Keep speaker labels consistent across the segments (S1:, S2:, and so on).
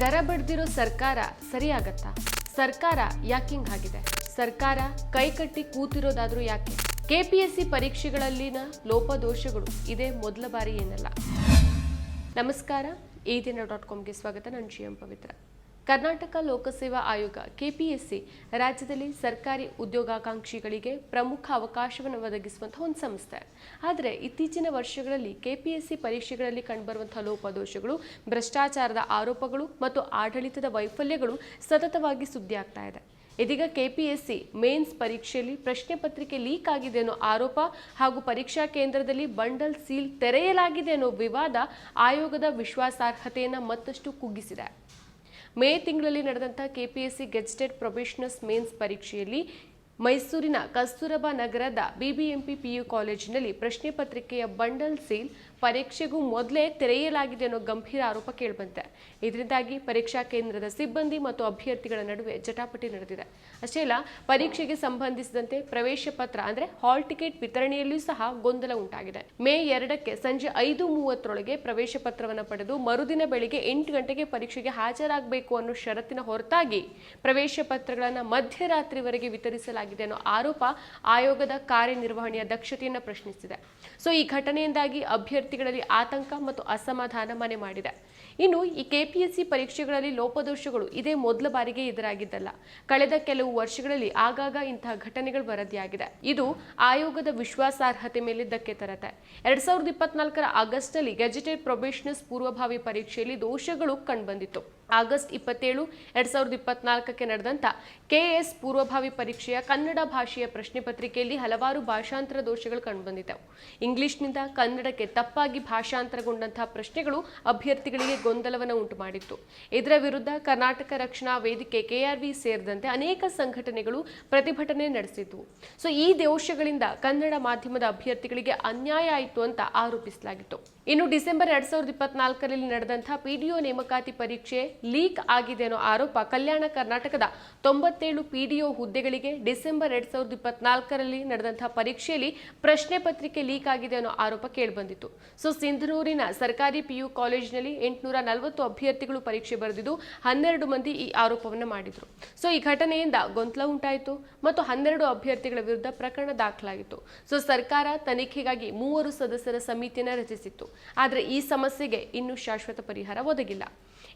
S1: ದರ ಬಡ್ದಿರೋ ಸರ್ಕಾರ ಸರಿಯಾಗತ್ತಾ? ಸರ್ಕಾರ ಯಾಕಿಂಗ್ ಆಗಿದೆ? ಸರ್ಕಾರ ಕೈಕಟ್ಟಿ ಕೂತಿರೋದಾದ್ರೂ ಯಾಕೆ? ಕೆಪಿಎಸ್ಸಿ ಪರೀಕ್ಷೆಗಳಲ್ಲಿನ ಲೋಪದೋಷಗಳು ಇದೇ ಮೊದಲ ಬಾರಿ ಏನಲ್ಲ? ನಮಸ್ಕಾರ, ಈ ದಿನ ಡಾಟ್ ಕಾಮ್ಗೆ ಸ್ವಾಗತ. ನಾನು ಜಿ ಎಂ ಪವಿತ್ರ. ಕರ್ನಾಟಕ ಲೋಕಸೇವಾ ಆಯೋಗ, ಕೆಪಿಎಸ್ಸಿ, ರಾಜ್ಯದಲ್ಲಿ ಸರ್ಕಾರಿ ಉದ್ಯೋಗಾಕಾಂಕ್ಷಿಗಳಿಗೆ ಪ್ರಮುಖ ಅವಕಾಶವನ್ನು ಒದಗಿಸುವಂತಹ ಒಂದು ಸಂಸ್ಥೆ. ಆದರೆ ಇತ್ತೀಚಿನ ವರ್ಷಗಳಲ್ಲಿ ಕೆಪಿಎಸ್ಸಿ ಪರೀಕ್ಷೆಗಳಲ್ಲಿ ಕಂಡುಬರುವಂತಹ ಲೋಪದೋಷಗಳು, ಭ್ರಷ್ಟಾಚಾರದ ಆರೋಪಗಳು ಮತ್ತು ಆಡಳಿತದ ವೈಫಲ್ಯಗಳು ಸತತವಾಗಿ ಸುದ್ದಿಯಾಗ್ತಾ ಇದೆ. ಇದೀಗ ಕೆಪಿಎಸ್ಸಿ ಮೇನ್ಸ್ ಪರೀಕ್ಷೆಯಲ್ಲಿ ಪ್ರಶ್ನೆ ಪತ್ರಿಕೆ ಲೀಕ್ ಆಗಿದೆ ಅನ್ನೋ ಆರೋಪ ಹಾಗೂ ಪರೀಕ್ಷಾ ಕೇಂದ್ರದಲ್ಲಿ ಬಂಡಲ್ ಸೀಲ್ ತೆರೆಯಲಾಗಿದೆ ಅನ್ನೋ ವಿವಾದ ಆಯೋಗದ ವಿಶ್ವಾಸಾರ್ಹತೆಯನ್ನು ಮತ್ತಷ್ಟು ಕುಗ್ಗಿಸಿದೆ. ಮೇ ತಿಂಗಳಲ್ಲಿ ನಡೆದಂಥ ಕೆಪಿಎಸ್ಸಿ ಗೆಜ್ಟೆಡ್ ಪ್ರೊಫೆಷನಲ್ಸ್ ಮೇನ್ಸ್ ಪರೀಕ್ಷೆಯಲ್ಲಿ ಮೈಸೂರಿನ ಕಸ್ತೂರಬಾ ನಗರದ ಬಿಬಿಎಂಪಿ ಪಿಯು ಕಾಲೇಜಿನಲ್ಲಿ ಪ್ರಶ್ನೆ ಪತ್ರಿಕೆಯ ಬಂಡಲ್ ಸೀಲ್ ಪರೀಕ್ಷೆಗೂ ಮೊದಲೇ ತೆರೆಯಲಾಗಿದೆ ಅನ್ನೋ ಗಂಭೀರ ಆರೋಪ ಕೇಳಿಬಂತೆ. ಇದರಿಂದಾಗಿ ಪರೀಕ್ಷಾ ಕೇಂದ್ರದ ಸಿಬ್ಬಂದಿ ಮತ್ತು ಅಭ್ಯರ್ಥಿಗಳ ನಡುವೆ ಜಟಾಪಟಿ ನಡೆದಿದೆ. ಅಷ್ಟೇ ಅಲ್ಲ, ಪರೀಕ್ಷೆಗೆ ಸಂಬಂಧಿಸಿದಂತೆ ಪ್ರವೇಶ ಪತ್ರ ಅಂದ್ರೆ ಹಾಲ್ ಟಿಕೆಟ್ ವಿತರಣೆಯಲ್ಲಿಯೂ ಸಹ ಗೊಂದಲ ಉಂಟಾಗಿದೆ. ಮೇ ಎರಡಕ್ಕೆ ಸಂಜೆ ಐದು ಮೂವತ್ತರೊಳಗೆ ಪ್ರವೇಶ ಪತ್ರವನ್ನು ಪಡೆದು ಮರುದಿನ ಬೆಳಿಗ್ಗೆ ಎಂಟು ಗಂಟೆಗೆ ಪರೀಕ್ಷೆಗೆ ಹಾಜರಾಗಬೇಕು ಅನ್ನೋ ಷರತ್ತಿನ ಹೊರತಾಗಿ ಪ್ರವೇಶ ಪತ್ರಗಳನ್ನು ಮಧ್ಯರಾತ್ರಿವರೆಗೆ ವಿತರಿಸಲಾಗಿದೆ ಅನ್ನೋ ಆರೋಪ ಆಯೋಗದ ಕಾರ್ಯನಿರ್ವಹಣೆಯ ದಕ್ಷತೆಯನ್ನು ಪ್ರಶ್ನಿಸಿದೆ. ಸೊ ಈ ಘಟನೆಯಿಂದಾಗಿ ಅಭ್ಯರ್ಥಿಗಳಲ್ಲಿ ಆತಂಕ ಮತ್ತು ಅಸಮಾಧಾನ ಮನೆ ಮಾಡಿದೆ. ಇನ್ನು ಈ ಕೆಪಿಎಸ್ಸಿ ಪರೀಕ್ಷೆಗಳಲ್ಲಿ ಲೋಪದೋಷಗಳು ಇದೇ ಮೊದಲ ಬಾರಿಗೆ ಎದುರಾಗಿದ್ದಲ್ಲ. ಕಳೆದ ಕೆಲವು ವರ್ಷಗಳಲ್ಲಿ ಆಗಾಗ ಇಂತಹ ಘಟನೆಗಳು ವರದಿಯಾಗಿದೆ. ಇದು ಆಯೋಗದ ವಿಶ್ವಾಸಾರ್ಹತೆ ಮೇಲೆ ಧಕ್ಕೆ ತರತ್ತೆ. ಎರಡ್ ಸಾವಿರದ ಇಪ್ಪತ್ನಾಲ್ಕರ ಆಗಸ್ಟ್ನಲ್ಲಿ ಗೆಜೆಟೆಡ್ ಪ್ರೊಬೇಷನರ್ಸ್ ಪೂರ್ವಭಾವಿ ಪರೀಕ್ಷೆಯಲ್ಲಿ ದೋಷಗಳು ಕಂಡುಬಂದಿತ್ತು. ಆಗಸ್ಟ್ ಇಪ್ಪತ್ತೇಳು, ಎರಡ್ ಸಾವಿರದ ಇಪ್ಪತ್ನಾಲ್ಕಕ್ಕೆ ನಡೆದಂತ ಕೆಎಸ್ ಪೂರ್ವಭಾವಿ ಪರೀಕ್ಷೆಯ ಕನ್ನಡ ಭಾಷೆಯ ಪ್ರಶ್ನೆ ಪತ್ರಿಕೆಯಲ್ಲಿ ಹಲವಾರು ಭಾಷಾಂತರ ದೋಷಗಳು ಕಂಡುಬಂದಿದ್ದವು. ಇಂಗ್ಲಿಷ್ನಿಂದ ಕನ್ನಡಕ್ಕೆ ತಪ್ಪಾಗಿ ಭಾಷಾಂತರಗೊಂಡಂತಹ ಪ್ರಶ್ನೆಗಳು ಅಭ್ಯರ್ಥಿಗಳಿಗೆ ಗೊಂದಲವನ್ನು ಉಂಟು ಮಾಡಿತ್ತು ಇದರ ವಿರುದ್ಧ ಕರ್ನಾಟಕ ರಕ್ಷಣಾ ವೇದಿಕೆ ಕೆಆರ್ವಿ ಸೇರಿದಂತೆ ಅನೇಕ ಸಂಘಟನೆಗಳು ಪ್ರತಿಭಟನೆ ನಡೆಸಿದ್ವು. ಸೊ, ಈ ದೋಷಗಳಿಂದ ಕನ್ನಡ ಮಾಧ್ಯಮದ ಅಭ್ಯರ್ಥಿಗಳಿಗೆ ಅನ್ಯಾಯ ಆಯಿತು ಅಂತ ಆರೋಪಿಸಲಾಗಿತ್ತು. ಇನ್ನು ಡಿಸೆಂಬರ್ ಎರಡ್ ಸಾವಿರದ ಇಪ್ಪತ್ನಾಲ್ಕರಲ್ಲಿ ನಡೆದಂತಹ ಪಿಡಿಒ ನೇಮಕಾತಿ ಪರೀಕ್ಷೆ ಲೀಕ್ ಆಗಿದೆ ಅನ್ನೋ ಆರೋಪ ಕಲ್ಯಾಣ ಕರ್ನಾಟಕದ ತೊಂಬತ್ತೇಳು ಪಿಡಿಒ ಹುದ್ದೆಗಳಿಗೆ ಡಿಸೆಂಬರ್ ಎರಡ್ ಸಾವಿರದ ಇಪ್ಪತ್ನಾಲ್ಕರಲ್ಲಿ ನಡೆದಂತಹ ಪರೀಕ್ಷೆಯಲ್ಲಿ ಪ್ರಶ್ನೆ ಪತ್ರಿಕೆ ಲೀಕ್ ಆಗಿದೆ ಅನ್ನೋ ಆರೋಪ ಕೇಳಿಬಂದಿತ್ತು. ಸೊ, ಸಿಂಧನೂರಿನ ಸರ್ಕಾರಿ ಪಿಯು ಕಾಲೇಜಿನಲ್ಲಿ ಎಂಟುನೂರ ನಲವತ್ತು ಅಭ್ಯರ್ಥಿಗಳು ಪರೀಕ್ಷೆ ಬರೆದಿದ್ದು ಹನ್ನೆರಡು ಮಂದಿ ಈ ಆರೋಪವನ್ನು ಮಾಡಿದ್ರು. ಸೊ, ಈ ಘಟನೆಯಿಂದ ಗೊಂದಲ ಉಂಟಾಯಿತು ಮತ್ತು ಹನ್ನೆರಡು ಅಭ್ಯರ್ಥಿಗಳ ವಿರುದ್ಧ ಪ್ರಕರಣ ದಾಖಲಾಗಿತ್ತು. ಸೊ, ಸರ್ಕಾರ ತನಿಖೆಗಾಗಿ ಮೂವರು ಸದಸ್ಯರ ಸಮಿತಿಯನ್ನು ರಚಿಸಿತ್ತು. ಆದರೆ ಈ ಸಮಸ್ಯೆಗೆ ಇನ್ನೂ ಶಾಶ್ವತ ಪರಿಹಾರ ಒದಗಿಲ್ಲ.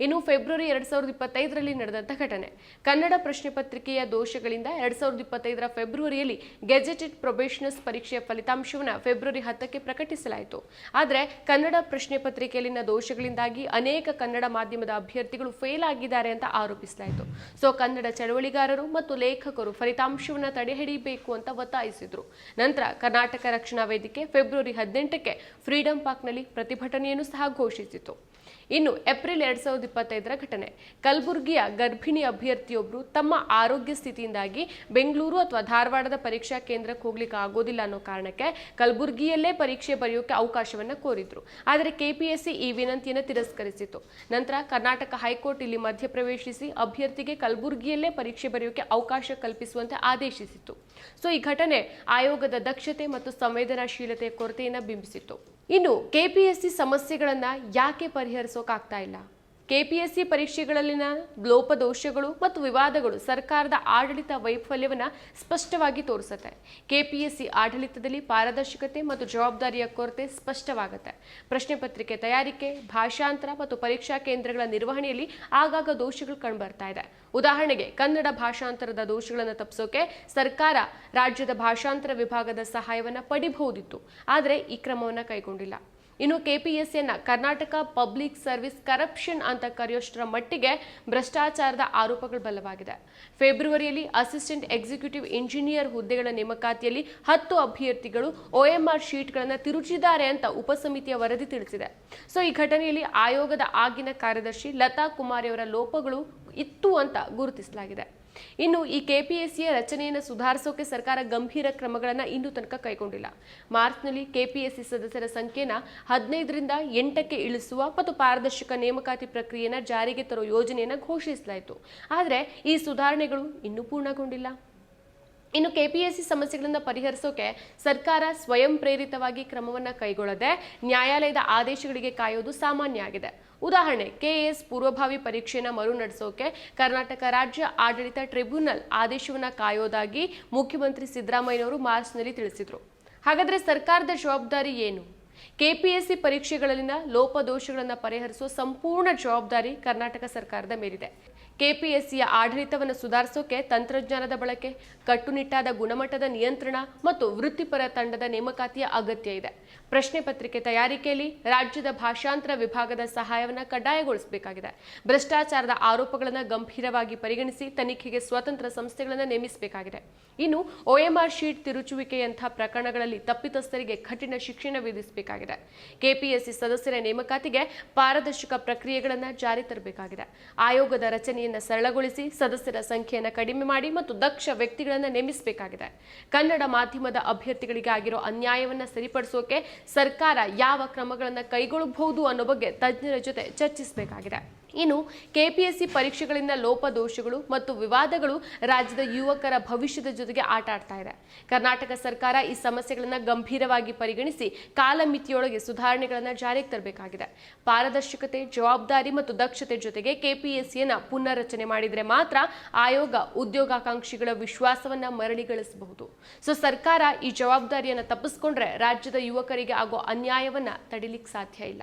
S1: ಇನ್ನು ಫೆಬ್ರವರಿ ಎರಡ್ ಸಾವಿರದ ಇಪ್ಪತ್ತೈದರಲ್ಲಿ ನಡೆದಂಥ ಘಟನೆ. ಕನ್ನಡ ಪ್ರಶ್ನೆ ಪತ್ರಿಕೆಯ ದೋಷಗಳಿಂದ ಎರಡ್ ಸಾವಿರದ ಇಪ್ಪತ್ತೈದರ ಫೆಬ್ರವರಿಯಲ್ಲಿ ಗೆಜೆಟೆಡ್ ಪ್ರೊಬೇಷನಸ್ ಪರೀಕ್ಷೆಯ ಫಲಿತಾಂಶವನ್ನು ಫೆಬ್ರವರಿ ಹತ್ತಕ್ಕೆ ಪ್ರಕಟಿಸಲಾಯಿತು. ಆದರೆ ಕನ್ನಡ ಪ್ರಶ್ನೆ ಪತ್ರಿಕೆಯಲ್ಲಿನ ದೋಷಗಳಿಂದಾಗಿ ಅನೇಕ ಕನ್ನಡ ಮಾಧ್ಯಮದ ಅಭ್ಯರ್ಥಿಗಳು ಫೇಲ್ ಆಗಿದ್ದಾರೆ ಅಂತ ಆರೋಪಿಸಲಾಯಿತು. ಸೊ, ಕನ್ನಡ ಚಳವಳಿಗಾರರು ಮತ್ತು ಲೇಖಕರು ಫಲಿತಾಂಶವನ್ನು ತಡೆಹಿಡಿಯಬೇಕು ಅಂತ ಒತ್ತಾಯಿಸಿದ್ರು. ನಂತರ ಕರ್ನಾಟಕ ರಕ್ಷಣಾ ವೇದಿಕೆ ಫೆಬ್ರವರಿ ಹದಿನೆಂಟಕ್ಕೆ ಫ್ರೀಡಂ ಪಾರ್ಕ್ನಲ್ಲಿ ಪ್ರತಿಭಟನೆಯನ್ನು ಸಹ ಘೋಷಿಸಿತು. ಇನ್ನು ಏಪ್ರಿಲ್ ಎರಡ್ ಸಾವಿರದ ಇಪ್ಪತ್ತೈದರ ಘಟನೆ. ಕಲಬುರಗಿಯ ಗರ್ಭಿಣಿ ಅಭ್ಯರ್ಥಿಯೊಬ್ಬರು ತಮ್ಮ ಆರೋಗ್ಯ ಸ್ಥಿತಿಯಿಂದಾಗಿ ಬೆಂಗಳೂರು ಅಥವಾ ಧಾರವಾಡದ ಪರೀಕ್ಷಾ ಕೇಂದ್ರಕ್ಕೆ ಹೋಗ್ಲಿಕ್ಕೆ ಆಗೋದಿಲ್ಲ ಅನ್ನೋ ಕಾರಣಕ್ಕೆ ಕಲಬುರಗಿಯಲ್ಲೇ ಪರೀಕ್ಷೆ ಬರೆಯೋಕೆ ಅವಕಾಶವನ್ನ ಕೋರಿದ್ರು. ಆದರೆ ಕೆಪಿಎಸ್ಸಿ ಈ ವಿನಂತಿಯನ್ನು ತಿರಸ್ಕರಿಸಿತು ನಂತರ ಕರ್ನಾಟಕ ಹೈಕೋರ್ಟ್ ಇಲ್ಲಿ ಮಧ್ಯಪ್ರವೇಶಿಸಿ ಅಭ್ಯರ್ಥಿಗೆ ಕಲಬುರಗಿಯಲ್ಲೇ ಪರೀಕ್ಷೆ ಬರೆಯೋಕೆ ಅವಕಾಶ ಕಲ್ಪಿಸುವಂತೆ ಆದೇಶಿಸಿತು ಸೊ, ಈ ಘಟನೆ ಆಯೋಗದ ದಕ್ಷತೆ ಮತ್ತು ಸಂವೇದನಾಶೀಲತೆಯ ಕೊರತೆಯನ್ನು ಬಿಂಬಿಸಿತ್ತು. ಇನ್ನು ಕೆಪಿಎಸ್ಸಿ ಸಮಸ್ಯೆಗಳನ್ನು ಯಾಕೆ ಪರಿಹರಿಸೋಕ್ಕಾಗ್ತಾ ಇಲ್ಲ? ಕೆಪಿಎಸ್ಸಿ ಪರೀಕ್ಷೆಗಳಲ್ಲಿನ ಲೋಪದೋಷಗಳು ಮತ್ತು ವಿವಾದಗಳು ಸರ್ಕಾರದ ಆಡಳಿತ ವೈಫಲ್ಯವನ್ನು ಸ್ಪಷ್ಟವಾಗಿ ತೋರಿಸುತ್ತೆ. ಕೆಪಿಎಸ್ಸಿ ಆಡಳಿತದಲ್ಲಿ ಪಾರದರ್ಶಕತೆ ಮತ್ತು ಜವಾಬ್ದಾರಿಯ ಕೊರತೆ ಸ್ಪಷ್ಟವಾಗುತ್ತೆ. ಪ್ರಶ್ನೆ ಪತ್ರಿಕೆ ತಯಾರಿಕೆ, ಭಾಷಾಂತರ ಮತ್ತು ಪರೀಕ್ಷಾ ಕೇಂದ್ರಗಳ ನಿರ್ವಹಣೆಯಲ್ಲಿ ಆಗಾಗ ದೋಷಗಳು ಕಂಡುಬರ್ತಾ ಇದೆ. ಉದಾಹರಣೆಗೆ, ಕನ್ನಡ ಭಾಷಾಂತರದ ದೋಷಗಳನ್ನು ತಪ್ಪಿಸೋಕೆ ಸರ್ಕಾರ ರಾಜ್ಯದ ಭಾಷಾಂತರ ವಿಭಾಗದ ಸಹಾಯವನ್ನ ಪಡಿಬಹುದಿತ್ತು. ಆದರೆ ಈ ಕ್ರಮವನ್ನು ಕೈಗೊಂಡಿಲ್ಲ. ಇನ್ನು ಕೆಪಿಎಸ್ಸಿಯನ್ನ ಕರ್ನಾಟಕ ಪಬ್ಲಿಕ್ ಸರ್ವಿಸ್ ಕರಪ್ಷನ್ ಅಂತ ಕರೆಯೋಷ್ಟರ ಮಟ್ಟಿಗೆ ಭ್ರಷ್ಟಾಚಾರದ ಆರೋಪಗಳು ಬಲವಾಗಿದೆ. ಫೆಬ್ರವರಿಯಲ್ಲಿ ಅಸಿಸ್ಟೆಂಟ್ ಎಕ್ಸಿಕ್ಯೂಟಿವ್ ಇಂಜಿನಿಯರ್ ಹುದ್ದೆಗಳ ನೇಮಕಾತಿಯಲ್ಲಿ ಹತ್ತು ಅಭ್ಯರ್ಥಿಗಳು ಒಎಂಆರ್ ಶೀಟ್ಗಳನ್ನು ತಿರುಚಿದ್ದಾರೆ ಅಂತ ಉಪಸಮಿತಿಯ ವರದಿ ತಿಳಿಸಿದೆ. ಸೊ, ಈ ಘಟನೆಯಲ್ಲಿ ಆಯೋಗದ ಆಗಿನ ಕಾರ್ಯದರ್ಶಿ ಲತಾ ಕುಮಾರಿ ಅವರ ಲೋಪಗಳು ಇತ್ತು ಅಂತ ಗುರುತಿಸಲಾಗಿದೆ. ಇನ್ನು ಈ ಕೆಪಿಎಸ್ಸಿಯ ರಚನೆಯನ್ನು ಸುಧಾರಿಸೋಕೆ ಸರ್ಕಾರ ಗಂಭೀರ ಕ್ರಮಗಳನ್ನು ಇನ್ನೂ ತನಕ ಕೈಗೊಂಡಿಲ್ಲ. ಮಾರ್ಚ್ನಲ್ಲಿ ಕೆಪಿಎಸ್ಸಿ ಸದಸ್ಯರ ಸಂಖ್ಯೆನ ಹದಿನೈದರಿಂದ ಎಂಟಕ್ಕೆ ಇಳಿಸುವ ಮತ್ತು ಪಾರದರ್ಶಕ ನೇಮಕಾತಿ ಪ್ರಕ್ರಿಯೆಯನ್ನು ಜಾರಿಗೆ ತರುವ ಯೋಜನೆಯನ್ನು ಘೋಷಿಸಲಾಯಿತು. ಆದರೆ ಈ ಸುಧಾರಣೆಗಳು ಇನ್ನೂ ಪೂರ್ಣಗೊಂಡಿಲ್ಲ. ಇನ್ನು ಕೆಪಿಎಸ್ಸಿ ಸಮಸ್ಯೆಗಳನ್ನು ಪರಿಹರಿಸೋಕೆ ಸರ್ಕಾರ ಸ್ವಯಂ ಪ್ರೇರಿತವಾಗಿ ಕ್ರಮವನ್ನು ಕೈಗೊಳ್ಳದೆ ನ್ಯಾಯಾಲಯದ ಆದೇಶಗಳಿಗೆ ಕಾಯೋದು ಸಾಮಾನ್ಯ ಆಗಿದೆ. ಉದಾಹರಣೆ, ಕೆಎಎಸ್ ಪೂರ್ವಭಾವಿ ಪರೀಕ್ಷೆಯನ್ನು ಮರು ನಡೆಸೋಕೆ ಕರ್ನಾಟಕ ರಾಜ್ಯ ಆಡಳಿತ ಟ್ರಿಬ್ಯುನಲ್ ಆದೇಶವನ್ನ ಕಾಯೋದಾಗಿ ಮುಖ್ಯಮಂತ್ರಿ ಸಿದ್ದರಾಮಯ್ಯನವರು ಮಾರ್ಚ್ನಲ್ಲಿ ತಿಳಿಸಿದರು. ಹಾಗಾದ್ರೆ ಸರ್ಕಾರದ ಜವಾಬ್ದಾರಿ ಏನು? ಕೆಪಿಎಸ್ಸಿ ಪರೀಕ್ಷೆಗಳಲ್ಲಿನ ಲೋಪದೋಷಗಳನ್ನು ಪರಿಹರಿಸುವ ಸಂಪೂರ್ಣ ಜವಾಬ್ದಾರಿ ಕರ್ನಾಟಕ ಸರ್ಕಾರದ ಮೇಲಿದೆ. ಕೆಪಿಎಸ್ಸಿಯ ಆಡಳಿತವನ್ನು ಸುಧಾರಿಸೋಕೆ ತಂತ್ರಜ್ಞಾನದ ಬಳಕೆ, ಕಟ್ಟುನಿಟ್ಟಾದ ಗುಣಮಟ್ಟದ ನಿಯಂತ್ರಣ ಮತ್ತು ವೃತ್ತಿಪರ ತಂಡದ ನೇಮಕಾತಿಯ ಅಗತ್ಯ ಇದೆ. ಪ್ರಶ್ನೆ ಪತ್ರಿಕೆ ತಯಾರಿಕೆಯಲ್ಲಿ ರಾಜ್ಯದ ಭಾಷಾಂತರ ವಿಭಾಗದ ಸಹಾಯವನ್ನು ಕಡ್ಡಾಯಗೊಳಿಸಬೇಕಾಗಿದೆ. ಭ್ರಷ್ಟಾಚಾರದ ಆರೋಪಗಳನ್ನು ಗಂಭೀರವಾಗಿ ಪರಿಗಣಿಸಿ ತನಿಖೆಗೆ ಸ್ವತಂತ್ರ ಸಂಸ್ಥೆಗಳನ್ನು ನೇಮಿಸಬೇಕಾಗಿದೆ. ಇನ್ನು ಒಎಂಆರ್ ಶೀಟ್ ತಿರುಚುವಿಕೆಯಂತಹ ಪ್ರಕರಣಗಳಲ್ಲಿ ತಪ್ಪಿತಸ್ಥರಿಗೆ ಕಠಿಣ ಶಿಕ್ಷಣ ವಿಧಿಸಬೇಕಾಗಿದೆ. ಕೆಪಿಎಸ್ಸಿ ಸದಸ್ಯರ ನೇಮಕಾತಿಗೆ ಪಾರದರ್ಶಕ ಪ್ರಕ್ರಿಯೆಗಳನ್ನು ಜಾರಿ ತರಬೇಕಾಗಿದೆ. ಆಯೋಗದ ರಚನೆಯನ್ನು ಸರಳಗೊಳಿಸಿ ಸದಸ್ಯರ ಸಂಖ್ಯೆಯನ್ನು ಕಡಿಮೆ ಮಾಡಿ ಮತ್ತು ದಕ್ಷ ವ್ಯಕ್ತಿಗಳನ್ನು ನೇಮಿಸಬೇಕಾಗಿದೆ. ಕನ್ನಡ ಮಾಧ್ಯಮದ ಅಭ್ಯರ್ಥಿಗಳಿಗೆ ಆಗಿರೋ ಅನ್ಯಾಯವನ್ನು ಸರಿಪಡಿಸೋಕೆ ಸರ್ಕಾರ ಯಾವ ಕ್ರಮಗಳನ್ನು ಕೈಗೊಳ್ಳಬಹುದು ಅನ್ನೋ ಬಗ್ಗೆ ತಜ್ಞರ ಜೊತೆ ಚರ್ಚಿಸಬೇಕಾಗಿದೆ. ಇನ್ನು ಕೆಪಿಎಸ್ಸಿ ಪರೀಕ್ಷೆಗಳಿಂದ ಲೋಪದೋಷಗಳು ಮತ್ತು ವಿವಾದಗಳು ರಾಜ್ಯದ ಯುವಕರ ಭವಿಷ್ಯದ ಜೊತೆಗೆ ಆಟ ಆಡ್ತಾ ಇದೆ. ಕರ್ನಾಟಕ ಸರ್ಕಾರ ಈ ಸಮಸ್ಯೆಗಳನ್ನು ಗಂಭೀರವಾಗಿ ಪರಿಗಣಿಸಿ ಕಾಲಮಿತಿಯೊಳಗೆ ಸುಧಾರಣೆಗಳನ್ನು ಜಾರಿಗೆ ತರಬೇಕಾಗಿದೆ. ಪಾರದರ್ಶಕತೆ, ಜವಾಬ್ದಾರಿ ಮತ್ತು ದಕ್ಷತೆ ಜೊತೆಗೆ ಕೆಪಿಎಸ್ಸಿಯನ್ನು ಪುನರ್ರಚನೆ ಮಾಡಿದರೆ ಮಾತ್ರ ಆಯೋಗ ಉದ್ಯೋಗಾಕಾಂಕ್ಷಿಗಳ ವಿಶ್ವಾಸವನ್ನ ಮರಳಿಗಳಿಸಬಹುದು. ಸೊ, ಸರ್ಕಾರ ಈ ಜವಾಬ್ದಾರಿಯನ್ನು ತಪ್ಪಿಸ್ಕೊಂಡ್ರೆ ರಾಜ್ಯದ ಯುವಕರಿಗೆ ಆಗೋ ಅನ್ಯಾಯವನ್ನ ತಡಿಲಿಕ್ಕೆ ಸಾಧ್ಯ ಇಲ್ಲ.